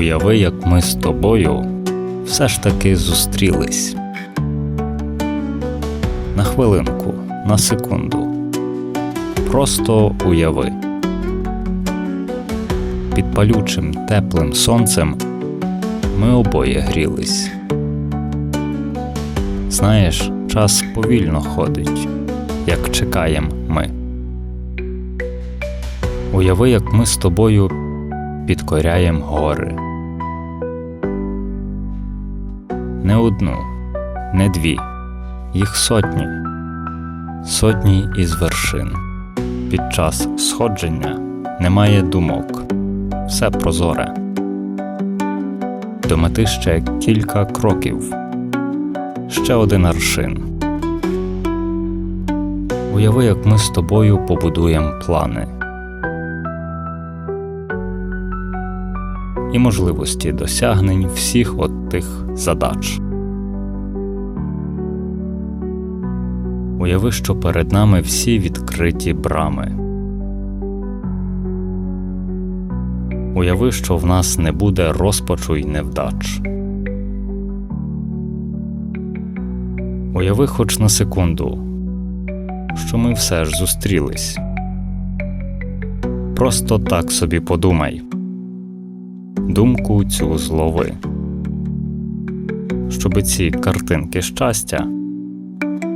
Уяви, як ми з тобою все ж таки зустрілись. На хвилинку, на секунду. Просто уяви. Під палючим теплим сонцем ми обоє грілись. Знаєш, час повільно ходить, як чекаєм ми. Уяви, як ми з тобою підкоряєм гори. Не одну, не дві, їх сотні, сотні із вершин. Під час сходження немає думок, все прозоре. До мети ще кілька кроків, ще один аршин. Уяви, як ми з тобою побудуємо плани. І можливості досягнень всіх от тих задач. Уяви, що перед нами всі відкриті брами. Уяви, що в нас не буде розпачу й невдач. Уяви хоч на секунду, що ми все ж зустрілись. Просто так собі подумай думку цю злови, щоби ці картинки щастя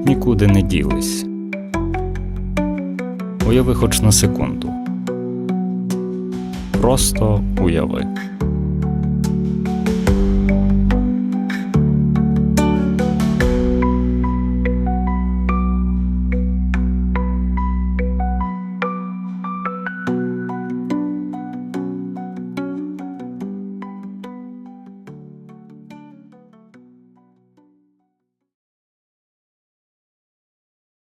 нікуди не ділись. Уяви хоч на секунду. Просто уяви.